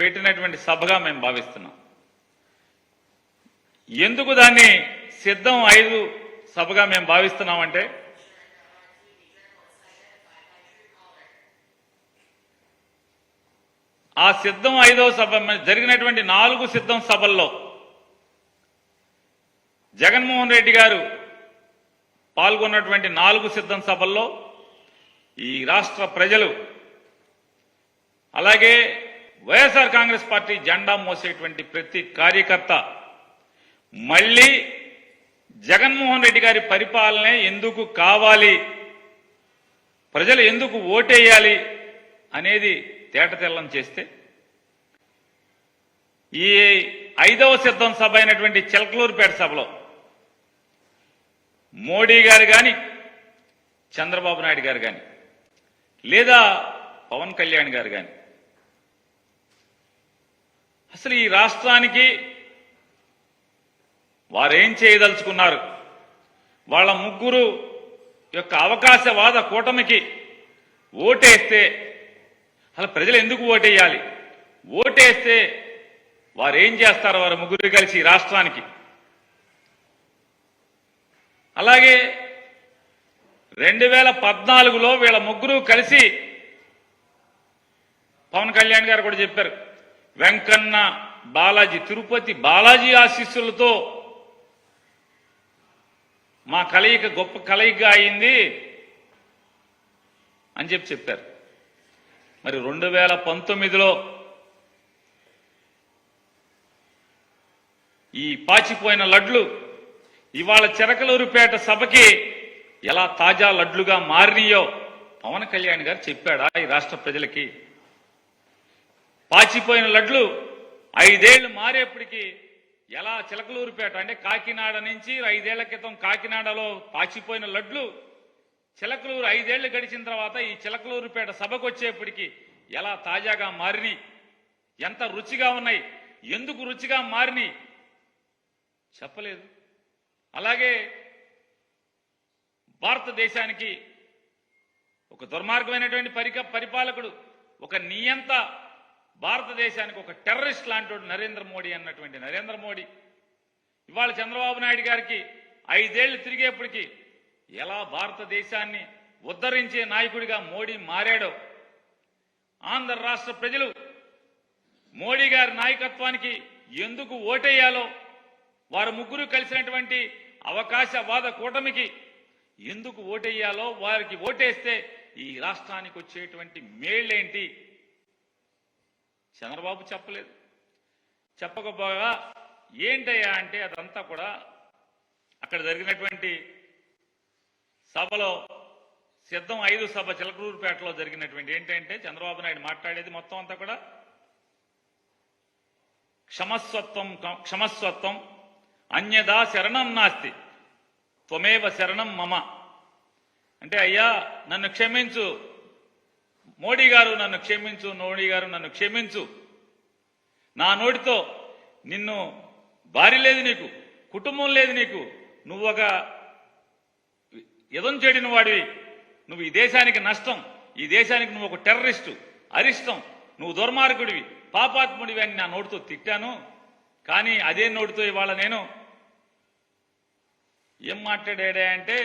పెట్టినటువంటి సభగా మేము భావిస్తున్నాం. ఎందుకు దాన్ని సిద్ధం ఐదు సభగా మేము భావిస్తున్నామంటే ఆ సిద్ధం ఐదవ సభ జరిగినటువంటి నాలుగు సిద్ధం సభల్లో జగన్మోహన్ రెడ్డి గారు పాల్గొన్నటువంటి నాలుగు సిద్ధం సభల్లో ఈ రాష్ట్ర ప్రజలు అలాగే వైఎస్ఆర్ కాంగ్రెస్ పార్టీ జెండా మోసేటువంటి ప్రతి కార్యకర్త మళ్ళీ జగన్మోహన్ రెడ్డి గారి పరిపాలనే ఎందుకు కావాలి? ప్రజలు ఎందుకు ఓటేయాలి? అనేది తేటతెల్లం చేస్తే ఈ ఐదవ సిద్ధం సభ అయినటువంటి చిలకలూరుపేట సభలో మోడీ గారు కానీ చంద్రబాబు నాయుడు గారు కానీ లేదా పవన్ కళ్యాణ్ గారు కానీ అసలు ఈ రాష్ట్రానికి వారేం చేయదలుచుకున్నారు? వాళ్ళ ముగ్గురు యొక్క అవకాశవాద కూటమికి ఓటేస్తే అసలు ప్రజలు ఎందుకు ఓటేయాలి? ఓటేస్తే వారు ఏం చేస్తారు వారు ముగ్గురు కలిసి ఈ రాష్ట్రానికి? అలాగే రెండు వేల పద్నాలుగులో వీళ్ళ ముగ్గురు కలిసి పవన్ కళ్యాణ్ గారు కూడా చెప్పారు వెంకన్న బాలాజీ తిరుపతి బాలాజీ ఆశీస్సులతో మా కలయిక గొప్ప కలయిక అయింది అని చెప్పి చెప్పారు. మరి రెండు వేల పంతొమ్మిదిలో ఈ పాచిపోయిన లడ్లు ఇవాళ చిరకలూరుపేట సభకి ఎలా తాజా లడ్లుగా మారినాయో పవన్ కళ్యాణ్ గారు చెప్పాడా ఈ రాష్ట్ర ప్రజలకి? పాచిపోయిన లడ్లు ఐదేళ్ళు మారేప్పటికీ ఎలా చిలకలూరుపేట అంటే కాకినాడ నుంచి ఐదేళ్ళ క్రితం కాకినాడలో పాచిపోయిన లడ్లు చిలకలూరు ఐదేళ్ళు గడిచిన తర్వాత ఈ చిలకలూరుపేట సభకు వచ్చేప్పటికి ఎలా తాజాగా మారిని ఎంత రుచిగా ఉన్నాయి? ఎందుకు రుచిగా మారిని చెప్పలేదు. అలాగే భారతదేశానికి ఒక దుర్మార్గమైనటువంటి పరిక పరిపాలకుడు ఒక నియంత భారతదేశానికి ఒక టెర్రరిస్ట్ లాంటి నరేంద్ర మోడీ అన్నటువంటి నరేంద్ర మోడీ. ఇవాళ చంద్రబాబు నాయుడు గారికి ఐదేళ్ళు తిరిగేప్పటికీ ఎలా భారతదేశాన్ని ఉద్ధరించే నాయకుడిగా మోడీ మారాడో ఆంధ్ర రాష్ట్ర ప్రజలు మోడీ గారి నాయకత్వానికి ఎందుకు ఓటేయాలో వారు ముగ్గురు కలిసినటువంటి అవకాశవాద కూటమికి ఎందుకు ఓటేయాలో వారికి ఓటేస్తే ఈ రాష్ట్రానికి వచ్చేటువంటి మేళ్ళేంటి చంద్రబాబు చెప్పలేదు. చెప్పకపోగా ఏంటయ్యా అంటే అదంతా కూడా అక్కడ జరిగినటువంటి సభలో సిద్ధం ఐదు సభ చిలకరూరుపేటలో జరిగినటువంటి ఏంటంటే చంద్రబాబు నాయుడు మాట్లాడేది మొత్తం అంతా కూడా క్షమస్వత్వం క్షమస్వత్వం అన్యదా శరణం నాస్తి త్వమేవ శరణం మమ. అంటే అయ్యా నన్ను క్షమించు మోడీ గారు నన్ను క్షమించు మోడీ గారు నన్ను క్షమించు. నా నోటితో నిన్ను భార్య లేదు నీకు కుటుంబం లేదు నీకు నువ్వు ఒక ఎదం చెడిన వాడివి. నువ్వు ఈ దేశానికి నష్టం ఈ దేశానికి నువ్వు ఒక టెర్రరిస్టు అరిష్టం నువ్వు దుర్మార్గుడివి. పాపాత్ముడివి అని నా నోటితో తిట్టాను. కానీ అదే నోటితో ఇవాళ నేను ఏం మాట్లాడా అంటే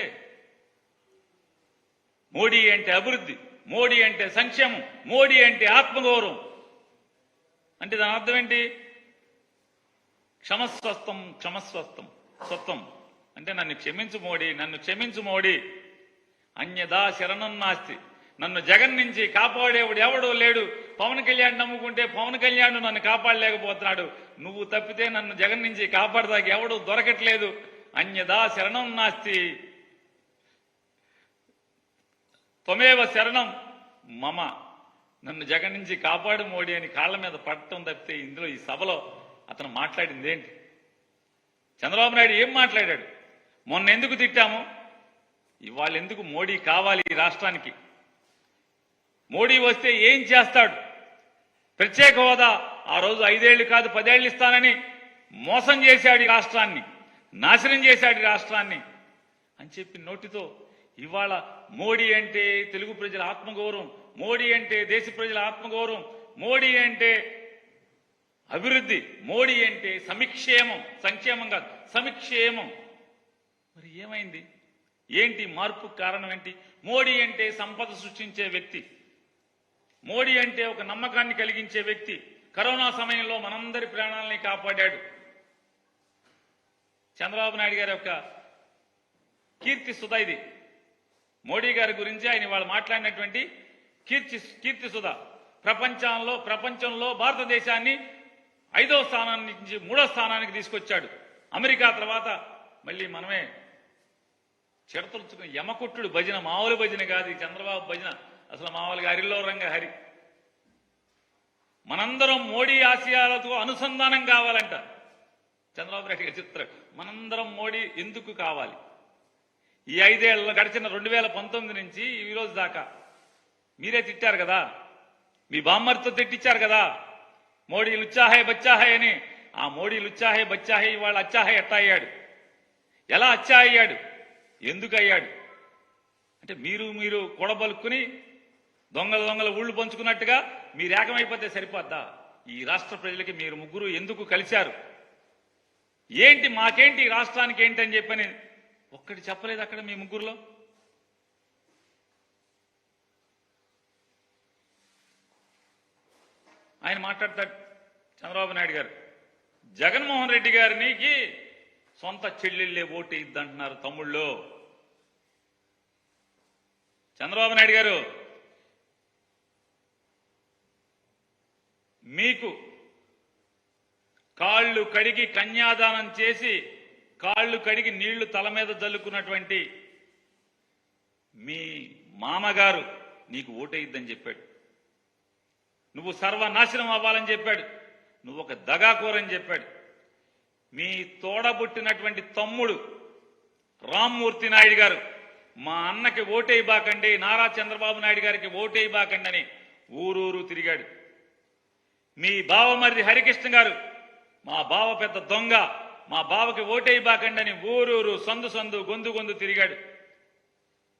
మోడీ అంటే అభివృద్ధి. మోడీ అంటే సంక్షేమం మోడీ అంటే ఆత్మగౌరవం. అంటే దాని అర్థం ఏంటి? క్షమస్వస్థం క్షమస్వస్థం స్వత్వం. అంటే నన్ను క్షమించు మోడీ నన్ను క్షమించు మోడీ. అన్యదా శరణం నాస్తి. నన్ను జగన్ నుంచి కాపాడేవాడు ఎవడో లేడు. పవన్ కళ్యాణ్ నమ్ముకుంటే పవన్ కళ్యాణ్ నన్ను కాపాడలేకపోతున్నాడు. నువ్వు తప్పితే నన్ను జగన్ నుంచి కాపాడదాకి ఎవడు దొరకట్లేదు. అన్యదా శరణం నాస్తి. త్వమేవ శరణం. మమ నన్ను జగన్ నుంచి కాపాడు మోడీ అని కాళ్ళ మీద పడటం తప్పితే ఇందులో ఈ సభలో అతను మాట్లాడింది ఏంటి? చంద్రబాబు నాయుడు ఏం మాట్లాడాడు? మొన్న ఎందుకు తిట్టాము? ఇవాళ ఎందుకు మోడీ కావాలి ఈ రాష్ట్రానికి? మోడీ వస్తే ఏం చేస్తాడు? ప్రత్యేక హోదా ఆ రోజు ఐదేళ్ళు కాదు పదేళ్ళు ఇస్తానని మోసం చేశాడు ఈ రాష్ట్రాన్ని నాశనం చేశాడు రాష్ట్రాన్ని అని చెప్పి నోటితో ఇవాళ మోడీ అంటే తెలుగు ప్రజల ఆత్మగౌరవం మోడీ అంటే దేశ ప్రజల ఆత్మగౌరవం మోడీ అంటే అభివృద్ధి మోడీ అంటే సమిక్షేమం సంక్షేమం కాదు సమిక్షేమం. మరి ఏమైంది? ఏంటి మార్పు కారణం ఏంటి? మోడీ అంటే సంపద సృష్టించే వ్యక్తి. మోడీ అంటే ఒక నమ్మకాన్ని కలిగించే వ్యక్తి. కరోనా సమయంలో మనందరి ప్రాణాలని కాపాడాడు. చంద్రబాబు నాయుడు గారి యొక్క కీర్తి సుధా ఇది. మోడీ గారి గురించి ఆయన వాళ్ళు మాట్లాడినటువంటి కీర్తి కీర్తి సుధా ప్రపంచంలో ప్రపంచంలో భారతదేశాన్ని ఐదో స్థానాన్ని నుంచి మూడో స్థానానికి తీసుకొచ్చాడు. అమెరికా తర్వాత మళ్ళీ మనమే చెడతలుచుకుని యమకుట్టుడు భజన మామూలు భజన కాదు చంద్రబాబు భజన. అసలు మామూలుగా హరిలో రంగ హరి. మనందరం మోడీ ఆశయాలతో అనుసంధానం కావాలంట. చంద్రబాబు నాయుడు గారి చిత్రం. మనందరం మోడీ ఎందుకు కావాలి? ఈ ఐదేళ్ళ గడిచిన రెండు వేల పంతొమ్మిది నుంచి ఈ రోజు దాకా మీరే తిట్టారు కదా. మీ బామ్మర్తో తిట్టించారు కదా. మోడీ లుచ్చాహే బచ్చాహే అని. ఆ మోడీ లుచ్చాహే బచ్చాహే ఇవాళ అచ్చాహే ఎట్టా అయ్యాడు ఎలా అచ్చా అయ్యాడు ఎందుకు అయ్యాడు అంటే మీరు మీరు కూడబలుక్కుని దొంగల దొంగల ఊళ్ళు పంచుకున్నట్టుగా మీరు ఏకమైపోతే సరిపోద్దా? ఈ రాష్ట్ర ప్రజలకి మీరు ముగ్గురు ఎందుకు కలిశారు? ఏంటి మాకేంటి ఈ రాష్ట్రానికి ఏంటి అని చెప్పని ఒక్కటి చెప్పలేదు అక్కడ మీ ముగ్గురులో? ఆయన మాట్లాడతాడు చంద్రబాబు నాయుడు గారు. జగన్మోహన్ రెడ్డి గారికి సొంత చెల్లెళ్ళే ఓటు ఇద్దంటున్నారు తమ్ముళ్ళు. చంద్రబాబు నాయుడు గారు మీకు కాళ్ళు కడిగి కన్యాదానం చేసి కాళ్ళు కడిగి నీళ్ళు తల మీద జల్లుకున్నటువంటి మీ మామగారు నీకు ఓటేయిద్దని చెప్పాడు. నువ్వు సర్వనాశనం అవ్వాలని చెప్పాడు. నువ్వు ఒక దగాకోరని చెప్పాడు. మీ తోడబుట్టినటువంటి తమ్ముడు రామ్మూర్తి నాయుడు గారు మా అన్నకి ఓటేయబాకండి నారా చంద్రబాబు నాయుడు గారికి ఓటేయబాకండి అని ఊరూరు తిరిగాడు. మీ బావమరిది హరికృష్ణ గారు మా బావ పెద్ద దొంగ మా బావకి ఓటేయబాకండి అని ఊరూరు సందు సందు గొంతు గొంతు తిరిగాడు.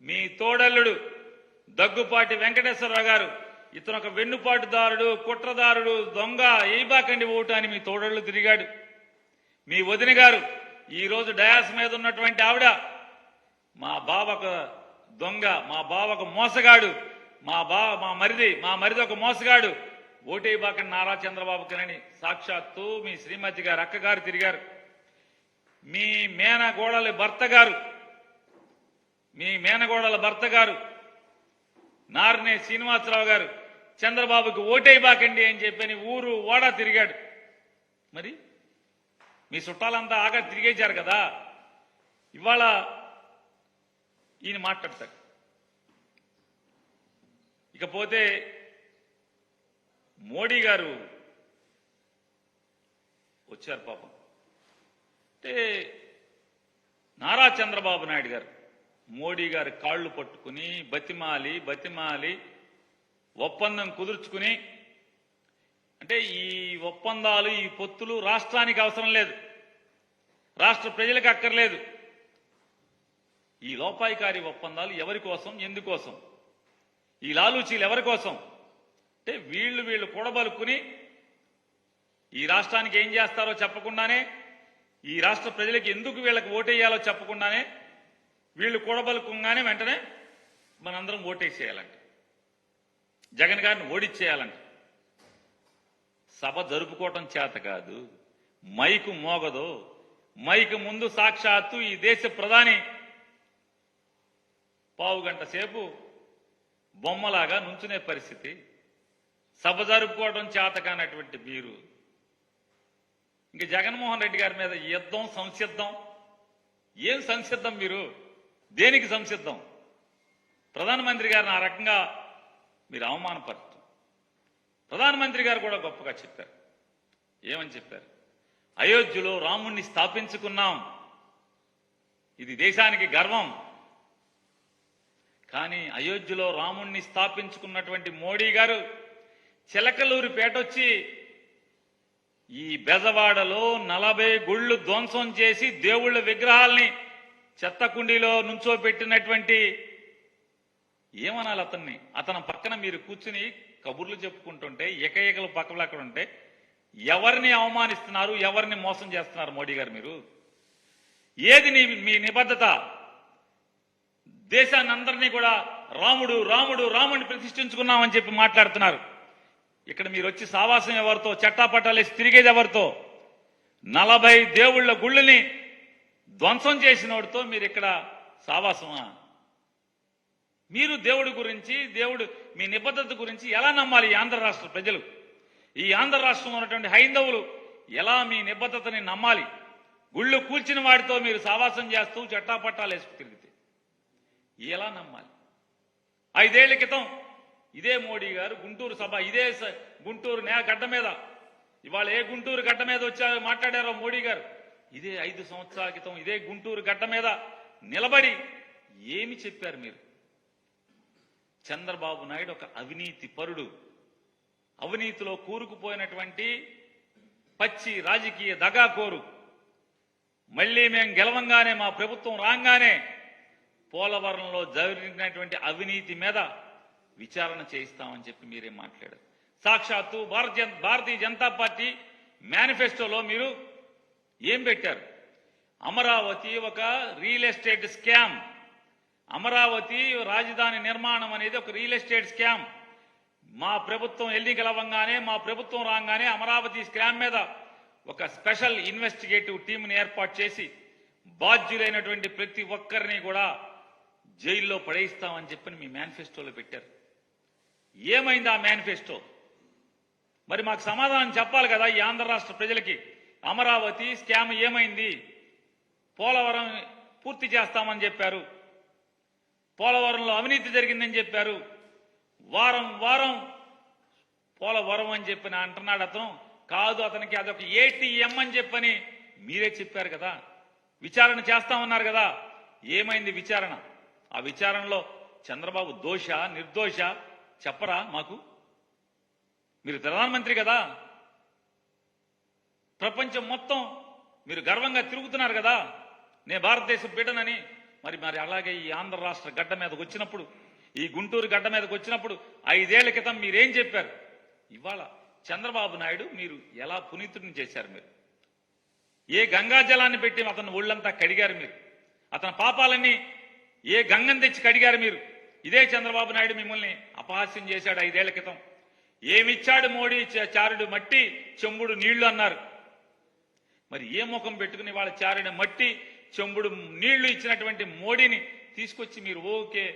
మీ తోడల్లుడు దగ్గుపాటి వెంకటేశ్వరరావు గారు ఇతను ఒక వెన్నుపాటుదారుడు కుట్రదారుడు దొంగ ఏబాకండి ఓటు అని మీ తోడళ్ళు తిరిగాడు. మీ వదిన గారు ఈరోజు డయాస్ మీద ఉన్నటువంటి ఆవిడ మా బావకు దొంగ మా బావకు మోసగాడు మా బావ మా మరిది మా మరిది ఒక మోసగాడు. ఓటేబాకండి నారా చంద్రబాబుకి అని సాక్షాత్తు మీ శ్రీమతి గారు అక్కగారు తిరిగారు. మీ మేనగోడల భర్త గారు మీ మేనగోడల భర్త గారు నారనే శ్రీనివాసరావు గారు చంద్రబాబుకి ఓటేయబాకండి అని చెప్పని ఊరు ఓడా తిరిగాడు. మరి? మీ చుట్టాలంతా ఆగా తిరిగేశారు కదా? ఇవాళ ఈయన మాట్లాడతాడు. ఇకపోతే మోడీ గారు వచ్చారు పాపం. అంటే నారా చంద్రబాబు నాయుడు గారు మోడీ గారి కాళ్ళు పట్టుకుని బతిమాలి బతిమాలి ఒప్పందం కుదుర్చుకుని అంటే ఈ ఒప్పందాలు ఈ పొత్తులు రాష్ట్రానికి అవసరం లేదు. రాష్ట్ర ప్రజలకు అక్కర్లేదు. ఈ లోపాయికారి ఒప్పందాలు ఎవరి కోసం ఎందుకోసం? ఈ లాలూచీలు ఎవరి కోసం? అంటే వీళ్ళు వీళ్ళు కూడబలుకుని ఈ రాష్ట్రానికి ఏం చేస్తారో చెప్పకుండానే ఈ రాష్ట్ర ప్రజలకు ఎందుకు వీళ్ళకి ఓటేయాలో చెప్పకుండానే వీళ్ళు కూడబలుకుంగానే వెంటనే మనందరం ఓటేసేయాలంట. జగన్ గారిని ఓడిచ్చేయాలంట. సభ జరుపుకోవటం చేత కాదు మైకు మోగదు మైకు ముందు సాక్షాత్తు ఈ దేశ ప్రధాని పావు గంట సేపు బొమ్మలాగా నుంచునే పరిస్థితి. సభ జరుపుకోవడం చేత కానటువంటి మీరు ఇంక జగన్మోహన్ రెడ్డి గారి మీద యుద్ధం సంసిద్ధం. ఏం సంసిద్ధం మీరు? దేనికి సంసిద్ధం? ప్రధానమంత్రి గారిని ఆ రకంగా మీరు అవమానపరచు ప్రధానమంత్రి గారు కూడా గొప్పగా చెప్పారు. ఏమని చెప్పారు? అయోధ్యలో రాముణ్ణి స్థాపించుకున్నాం. ఇది దేశానికి గర్వం. కానీ అయోధ్యలో రాముణ్ణి స్థాపించుకున్నటువంటి మోడీ గారు చిలకలూరి పేటొచ్చి ఈ బెజవాడలో నలభై గుళ్ళు ధ్వంసం చేసి దేవుళ్ళ విగ్రహాల్ని చెత్త కుండీలో నుంచోబెట్టినటువంటి ఏమనాలి అతన్ని? అతని పక్కన మీరు కూర్చుని కబుర్లు చెప్పుకుంటుంటే ఏకఏకలు పక్కలు అక్కడ ఉంటే ఎవరిని అవమానిస్తున్నారు ఎవరిని మోసం చేస్తున్నారు మోడీ గారు మీరు? ఏది నీ మీ నిబద్ధత? దేశాన్ని అందరినీ కూడా రాముడు రాముడు రాముడిని ప్రతిష్ఠించుకున్నామని చెప్పి మాట్లాడుతున్నారు. ఇక్కడ మీరు వచ్చి సావాసం ఎవరితో చట్టాపట్టాలేసి తిరిగేది ఎవరితో? నలభై దేవుళ్ళ గుళ్ళని ధ్వంసం చేసినోడితో మీరు ఇక్కడ సావాసమా? మీరు దేవుడి గురించి దేవుడు మీ నిబద్ధత గురించి ఎలా నమ్మాలి ఈ ఆంధ్ర రాష్ట్ర ప్రజలు? ఈ ఆంధ్ర రాష్ట్రంలో ఉన్నటువంటి హైందవులు ఎలా మీ నిబద్ధతని నమ్మాలి? గుళ్ళు కూల్చిన వాడితో మీరు సావాసం చేస్తూ చట్టాపట్టాలు వేసుకు తిరిగితే ఎలా నమ్మాలి? ఐదేళ్ళ క్రితం ఇదే మోడీ గారు గుంటూరు సభ ఇదే స- గుంటూరు నే గడ్డ మీద. ఇవాళ ఏ గుంటూరు గడ్డ మీద వచ్చారో మాట్లాడారో మోడీ గారు? ఇదే ఐదు సంవత్సరాల క్రితం ఇదే గుంటూరు గడ్డ మీద నిలబడి ఏమి చెప్పారు మీరు? చంద్రబాబు నాయుడు ఒక అవినీతి పరుడు. అవినీతిలో కూరుకుపోయినటువంటి పచ్చి రాజకీయ దగాకోరు. మళ్ళీ మేం గెలవంగానే మా ప్రభుత్వం రాగానే పోలవరంలో జరిగినటువంటి అవినీతి మీద విచారణ చేయిస్తామని చెప్పి మీరేం మాట్లాడారు. సాక్షాత్తు భారతీయ భారతీయ జనతా పార్టీ మేనిఫెస్టోలో మీరు ఏం పెట్టారు? అమరావతి ఒక రియల్ ఎస్టేట్ స్కామ్. అమరావతి రాజధాని నిర్మాణం అనేది ఒక రియల్ ఎస్టేట్ స్కామ్. మా ప్రభుత్వం ఎన్నికలవ్వంగానే మా ప్రభుత్వం రాగానే అమరావతి స్కామ్ మీద ఒక స్పెషల్ ఇన్వెస్టిగేటివ్ టీంని ఏర్పాటు చేసి బాధ్యులైనటువంటి ప్రతి ఒక్కరిని కూడా జైల్లో పడేయిస్తామని చెప్పి మీ మేనిఫెస్టోలో పెట్టారు. ఏమైంది ఆ మేనిఫెస్టో? మరి మాకు సమాధానం చెప్పాలి కదా ఈ ఆంధ్ర రాష్ట్ర ప్రజలకి? అమరావతి స్కామ్ ఏమైంది? పోలవరం పూర్తి చేస్తామని చెప్పారు. పోలవరంలో అవినీతి జరిగిందని చెప్పారు. వారం వారం పోలవరం అని చెప్పిన అంటున్నాడు అతను కాదు అతనికి అదొక ఏటీఎం అని చెప్పని మీరే చెప్పారు కదా. విచారణ చేస్తామన్నారు కదా. ఏమైంది విచారణ? ఆ విచారణలో చంద్రబాబు దోష నిర్దోష చెప్పరా మాకు? మీరు ప్రధానమంత్రి కదా. ప్రపంచం మొత్తం మీరు గర్వంగా తిరుగుతున్నారు కదా. నేను భారతదేశ బిడ్డనని. మరి మరి అలాగే ఈ ఆంధ్ర రాష్ట్ర గడ్డ మీదకి వచ్చినప్పుడు ఈ గుంటూరు గడ్డ మీదకి వచ్చినప్పుడు ఐదేళ్ళ క్రితం మీరేం చెప్పారు? ఇవాళ చంద్రబాబు నాయుడు మీరు ఎలా పునీతుడిని చేశారు మీరు? ఏ గంగా జలాన్ని పెట్టి అతను ఒళ్ళంతా కడిగారు మీరు? అతని పాపాలన్నీ ఏ గంగని తెచ్చి కడిగారు మీరు? ఇదే చంద్రబాబు నాయుడు మిమ్మల్ని అపహాస్యం చేశాడు ఐదేళ్ళ క్రితం. ఏమిచ్చాడు మోడీ చ- చారుడు మట్టి? చెంబుడు నీళ్ళు అన్నారు. మరి ఏ ముఖం పెట్టుకుని వాళ్ళ చారిన మట్టి? చెంబుడు నీళ్ళు ఇచ్చినటువంటి మోడీని తీసుకొచ్చి మీరు ఓకే